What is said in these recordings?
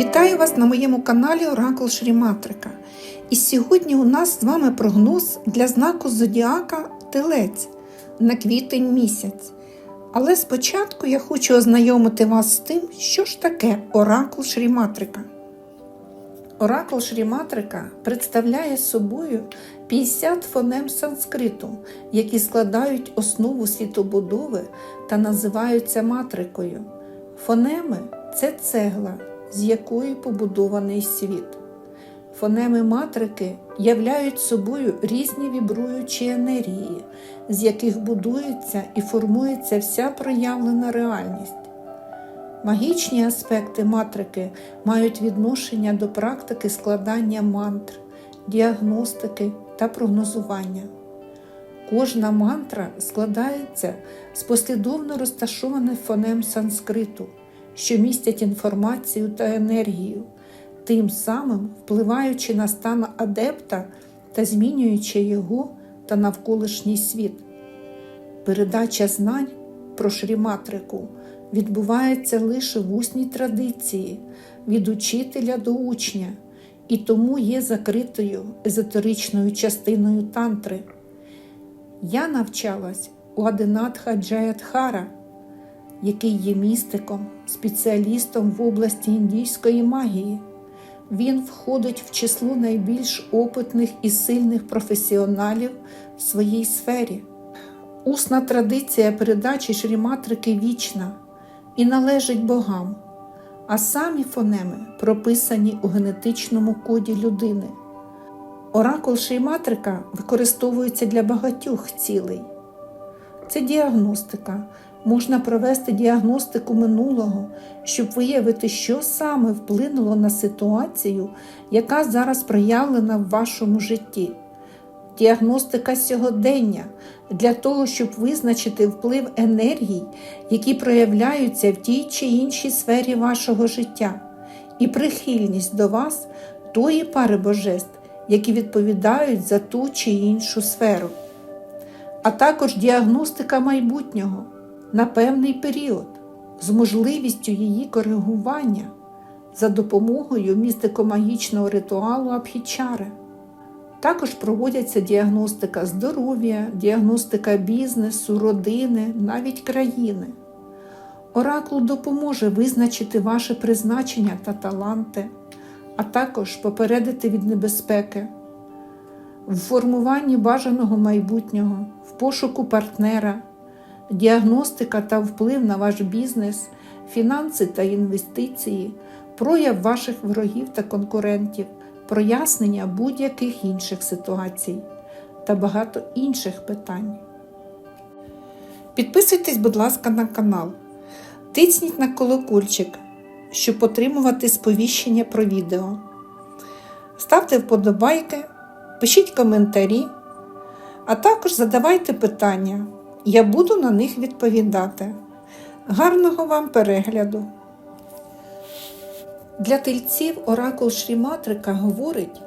Вітаю вас на моєму каналі Оракул Шріматрика. І сьогодні у нас з вами прогноз для знаку Зодіака Телець на квітень місяць. Але спочатку я хочу ознайомити вас з тим, що ж таке Оракул Шріматрика. Оракул Шріматрика представляє собою 50 фонем санскриту, які складають основу світобудови та називаються матрикою. Фонеми це цегла, з якої побудований світ. Фонеми матрики являють собою різні вібруючі енергії, з яких будується і формується вся проявлена реальність. Магічні аспекти матрики мають відношення до практики складання мантр, діагностики та прогнозування. Кожна мантра складається з послідовно розташованих фонем санскриту, що містять інформацію та енергію, тим самим впливаючи на стан адепта та змінюючи його та навколишній світ. Передача знань про шріматрику відбувається лише в усній традиції від учителя до учня і тому є закритою езотеричною частиною тантри. Я навчалась у Адинатха Джаядхара, який є містиком, спеціалістом в області індійської магії. Він входить в число найбільш опитних і сильних професіоналів в своїй сфері. Усна традиція передачі шріматрики вічна і належить богам, а самі фонеми прописані у генетичному коді людини. Оракул шріматрика використовується для багатьох цілей. Це діагностика. Можна провести діагностику минулого, щоб виявити, що саме вплинуло на ситуацію, яка зараз проявлена в вашому житті. Діагностика сьогодення для того, щоб визначити вплив енергій, які проявляються в тій чи іншій сфері вашого життя, і прихильність до вас тої пари божеств, які відповідають за ту чи іншу сферу, а також діагностика майбутнього на певний період з можливістю її коригування за допомогою містико-магічного ритуалу Абхічари. Також проводяться діагностика здоров'я, діагностика бізнесу, родини, навіть країни. Оракул допоможе визначити ваше призначення та таланти, а також попередити від небезпеки, в формуванні бажаного майбутнього, в пошуку партнера, діагностика та вплив на ваш бізнес, фінанси та інвестиції, прояв ваших ворогів та конкурентів прояснення будь-яких інших ситуацій та багато інших питань. Підписуйтесь, будь ласка, на канал. Тисніть на колокольчик, щоб отримувати сповіщення про відео. Ставте вподобайки, пишіть коментарі, а також задавайте питання. Я буду на них відповідати. Гарного вам перегляду! Для тельців оракул Шріматрика говорить,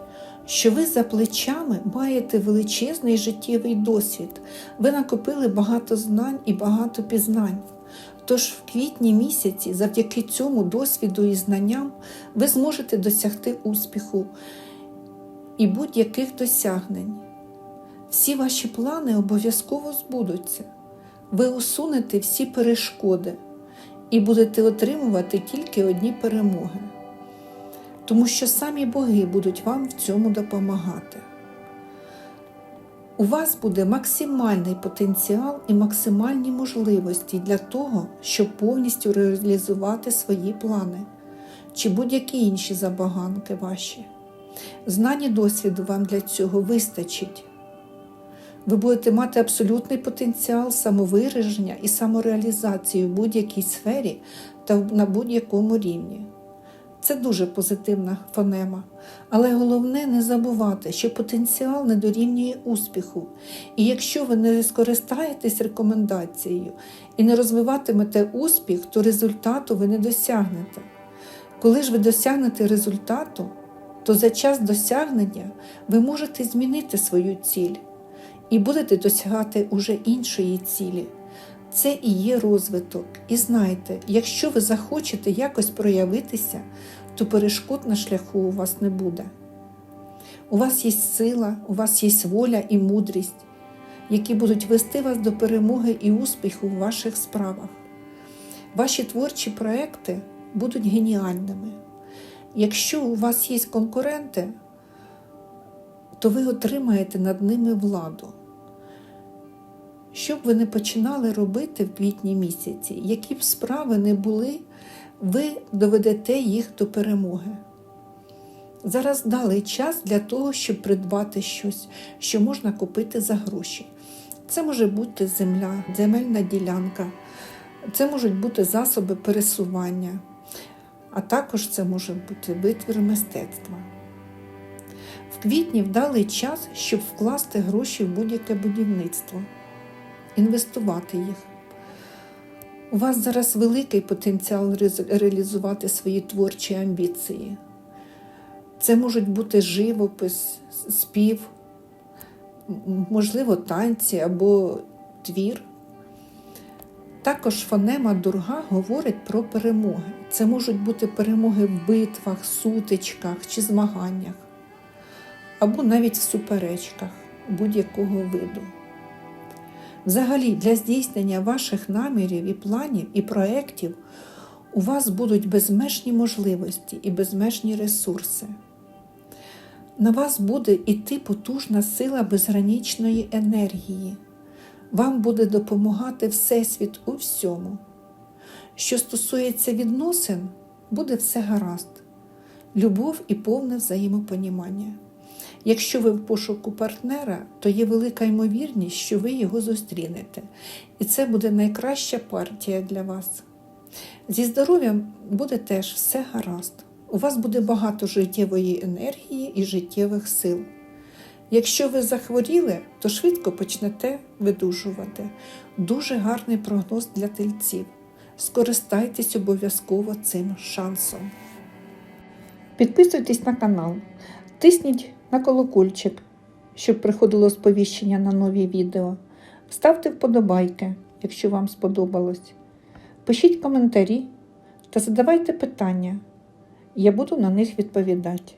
що ви за плечами маєте величезний життєвий досвід, ви накопили багато знань і багато пізнань. Тож в квітні місяці, завдяки цьому досвіду і знанням, ви зможете досягти успіху і будь-яких досягнень. Всі ваші плани обов'язково збудуться. Ви усунете всі перешкоди і будете отримувати тільки одні перемоги тому що самі боги будуть вам в цьому допомагати. У вас буде максимальний потенціал і максимальні можливості для того, щоб повністю реалізувати свої плани чи будь-які інші забаганки ваші. Знання досвіду вам для цього вистачить. Ви будете мати абсолютний потенціал самовираження і самореалізації в будь-якій сфері та на будь-якому рівні. Це дуже позитивна фонема. Але головне не забувати, що потенціал не дорівнює успіху. І якщо ви не скористаєтесь рекомендацією і не розвиватимете успіх, то результату ви не досягнете. Коли ж ви досягнете результату, то за час досягнення ви можете змінити свою ціль і будете досягати уже іншої цілі. Це і є розвиток. І знайте, якщо ви захочете якось проявитися, то перешкод на шляху у вас не буде. У вас є сила, у вас є воля і мудрість, які будуть вести вас до перемоги і успіху у ваших справах. Ваші творчі проекти будуть геніальними. Якщо у вас є конкуренти, то ви отримаєте над ними владу. Що б ви не починали робити в квітні місяці, які б справи не були, ви доведете їх до перемоги. Зараз дали час для того, щоб придбати щось, що можна купити за гроші. Це може бути земля, земельна ділянка, це можуть бути засоби пересування, а також це може бути витвір мистецтва. В квітні вдалий час, щоб вкласти гроші в будь-яке будівництво, інвестувати їх. У вас зараз великий потенціал реалізувати свої творчі амбіції. Це можуть бути живопис, спів, можливо, танці або твір. Також фонема дурга говорить про перемоги. Це можуть бути перемоги в битвах, сутичках чи змаганнях, або навіть в суперечках будь-якого виду. Взагалі, для здійснення ваших намірів і планів і проєктів у вас будуть безмежні можливості і безмежні ресурси. На вас буде йти потужна сила безгранічної енергії. Вам буде допомагати Всесвіт у всьому. Що стосується відносин, буде все гаразд, любов і повне взаємопонімання. Якщо ви в пошуку партнера, то є велика ймовірність, що ви його зустрінете, і це буде найкраща партія для вас. Зі здоров'ям буде теж все гаразд. У вас буде багато життєвої енергії і життєвих сил. Якщо ви захворіли, то швидко почнете видужувати. Дуже гарний прогноз для тельців. Скористайтесь обов'язково цим шансом. Підписуйтесь на канал, тисніть на колокольчик, щоб приходило сповіщення на нові відео. Ставте вподобайки, якщо вам сподобалось. Пишіть коментарі та задавайте питання. Я буду на них відповідати.